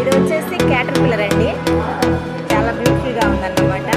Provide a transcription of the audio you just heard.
ఇది వచ్చేసి క్యాటర్ పిల్లర్ అండి. చాలా బ్యూటిఫుల్గా ఉందన్నమాట.